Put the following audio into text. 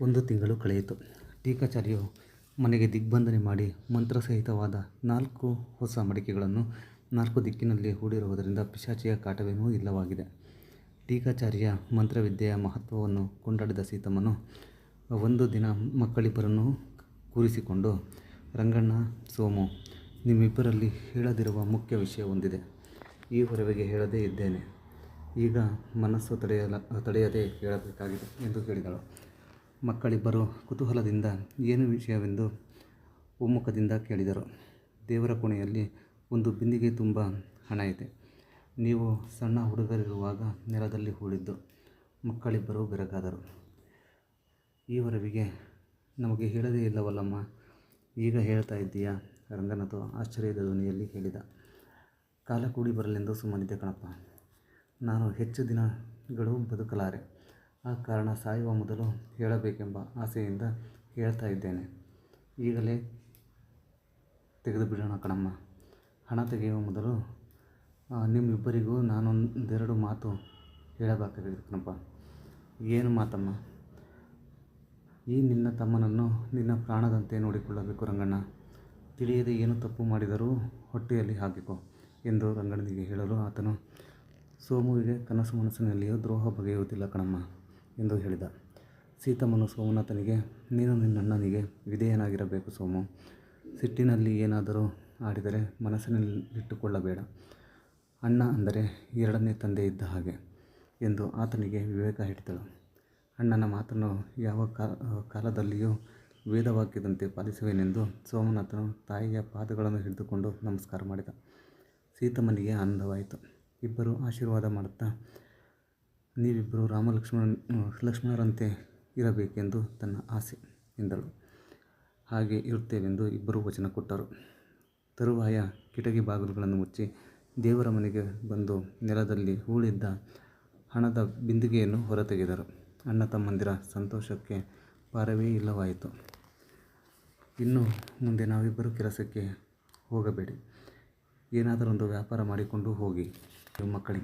ಒಂದು ತಿಂಗಳು ಕಳೆಯಿತು. ಟೀಕಾಚಾರ್ಯು ಮನೆಗೆ ದಿಗ್ಬಂಧನೆ ಮಾಡಿ ಮಂತ್ರಸಹಿತವಾದ ನಾಲ್ಕು ಹೊಸ ಮಡಿಕೆಗಳನ್ನು ನಾಲ್ಕು ದಿಕ್ಕಿನಲ್ಲಿ ಹೂಡಿರುವುದರಿಂದ ಪಿಶಾಚಿಯ ಕಾಟವೇನೂ ಇಲ್ಲವಾಗಿದೆ. ಟೀಕಾಚಾರ್ಯ ಮಂತ್ರವಿದ್ಯೆಯ ಮಹತ್ವವನ್ನು ಕೊಂಡಾಡಿದ ಸೀತಮ್ಮನು ಒಂದು ದಿನ ಮಕ್ಕಳಿಬ್ಬರನ್ನು ಕೂರಿಸಿಕೊಂಡು, ರಂಗಣ್ಣ, ಸೋಮು, ನಿಮ್ಮಿಬ್ಬರಲ್ಲಿ ಹೇಳದಿರುವ ಮುಖ್ಯ ವಿಷಯವೊಂದಿದೆ. ಈವರೆಗೆ ಹೇಳದೇ ಇದ್ದೇನೆ. ಈಗ ಮನಸ್ಸು ತಡೆಯದೆ ಹೇಳಬೇಕಾಗಿದೆ ಎಂದು ಹೇಳಿದಳು. ಮಕ್ಕಳಿಬ್ಬರೂ ಕುತೂಹಲದಿಂದ ಏನು ವಿಷಯವೆಂದು ಒಮ್ಮುಖದಿಂದ ಕೇಳಿದರು. ದೇವರ ಕೋಣೆಯಲ್ಲಿ ಒಂದು ಬಿಂದಿಗೆ ತುಂಬ ಹಣ ಇದೆ. ನೀವು ಸಣ್ಣ ಹುಡುಗರಿರುವಾಗ ನೆಲದಲ್ಲಿ ಹೂಳಿದ್ದು. ಮಕ್ಕಳಿಬ್ಬರು ಬೆರಗಾದರು. ಈವರೆಗೆ ನಮಗೆ ಹೇಳದೇ ಇಲ್ಲವಲ್ಲಮ್ಮ, ಈಗ ಹೇಳ್ತಾ ಇದ್ದೀಯಾ ರಂಗನಾಥ್ ಆಶ್ಚರ್ಯದ ಧ್ವನಿಯಲ್ಲಿ ಹೇಳಿದ. ಕಾಲ ಕೂಡಿ ಬರಲೆಂದು ಸುಮ್ಮನಿದ್ದೆ ಕಣಪ್ಪ. ನಾನು ಹೆಚ್ಚು ದಿನಗಳು ಬದುಕಲಾರೆ. ಆ ಕಾರಣ ಸಾಯುವ ಮೊದಲು ಹೇಳಬೇಕೆಂಬ ಆಸೆಯಿಂದ ಹೇಳ್ತಾ ಇದ್ದೇನೆ. ಈಗಲೇ ತೆಗೆದು ಬಿಡೋಣ ಕಣಮ್ಮ. ಹಣ ತೆಗೆಯುವ ಮೊದಲು ನಿಮ್ಮಿಬ್ಬರಿಗೂ ನಾನೊಂದೆರಡು ಮಾತು ಹೇಳಬೇಕಾಗಿದೆ ಕಣಪ್ಪ. ಏನು ಮಾತಮ್ಮ. ಈ ನಿನ್ನ ತಮ್ಮನನ್ನು ನಿನ್ನ ಪ್ರಾಣದಂತೆ ನೋಡಿಕೊಳ್ಳಬೇಕು ರಂಗಣ್ಣ. ತಿಳಿಯದೆ ಏನು ತಪ್ಪು ಮಾಡಿದರೂ ಹೊಟ್ಟೆಯಲ್ಲಿ ಹಾಕಿಕೊ ಎಂದು ರಂಗಣ್ಣನಿಗೆ ಹೇಳಲು ಆತನು, ಸೋಮುವಿಗೆ ಕನಸು ಮನಸ್ಸಿನಲ್ಲಿಯೂ ದ್ರೋಹ ಬಗೆಯುವುದಿಲ್ಲ ಕಣಮ್ಮ ಎಂದು ಹೇಳಿದ. ಸೀತಮ್ಮನು ಸೋಮನಾಥನಿಗೆ, ನೀನು ನಿನ್ನಣ್ಣನಿಗೆ ವಿಧೇಯನಾಗಿರಬೇಕು ಸೋಮು. ಸಿಟ್ಟಿನಲ್ಲಿ ಏನಾದರೂ ಆಡಿದರೆ ಮನಸ್ಸಿನಲ್ಲಿಟ್ಟುಕೊಳ್ಳಬೇಡ. ಅಣ್ಣ ಅಂದರೆ ಎರಡನೇ ತಂದೆ ಇದ್ದ ಹಾಗೆ ಎಂದು ಆತನಿಗೆ ವಿವೇಕ ಹಿಡಿದಳು ಅಣ್ಣನ ಮಾತನ್ನು ಯಾವ ಕಾಲದಲ್ಲಿಯೂ ವೇದವಾಕ್ಯದಂತೆ ಪಾಲಿಸುವೆನೆಂದು ಸೋಮನಾಥನು ತಾಯಿಯ ಪಾದಗಳನ್ನು ಹಿಡಿದುಕೊಂಡು ನಮಸ್ಕಾರ ಮಾಡಿದ. ಸೀತಮ್ಮನಿಗೆ ಆನಂದವಾಯಿತು. ಇಬ್ಬರು ಆಶೀರ್ವಾದ ಮಾಡುತ್ತಾ, ನೀವಿಬ್ಬರೂ ಲಕ್ಷ್ಮಣರಂತೆ ಇರಬೇಕೆಂದು ತನ್ನ ಆಸೆ ಎಂದಳು. ಹಾಗೆ ಇರುತ್ತೇವೆಂದು ಇಬ್ಬರು ವಚನ ಕೊಟ್ಟರು. ತರುವಾಯ ಕಿಟಕಿ ಬಾಗಿಲುಗಳನ್ನು ಮುಚ್ಚಿ ದೇವರ ಮನೆಗೆ ಬಂದು ನೆಲದಲ್ಲಿ ಹೂಳಿದ್ದ ಹಣದ ಬಿಂದಿಗೆಯನ್ನು ಹೊರತೆಗೆದರು. ಅಣ್ಣ ತಮ್ಮಂದಿರ ಸಂತೋಷಕ್ಕೆ ಪಾರವೇ ಇಲ್ಲವಾಯಿತು. ಇನ್ನು ಮುಂದೆ ನಾವಿಬ್ಬರು ಕೆಲಸಕ್ಕೆ ಹೋಗಬೇಡಿ. ಏನಾದರೊಂದು ವ್ಯಾಪಾರ ಮಾಡಿಕೊಂಡು ಹೋಗಿ ಮಕ್ಕಳಿಗೆ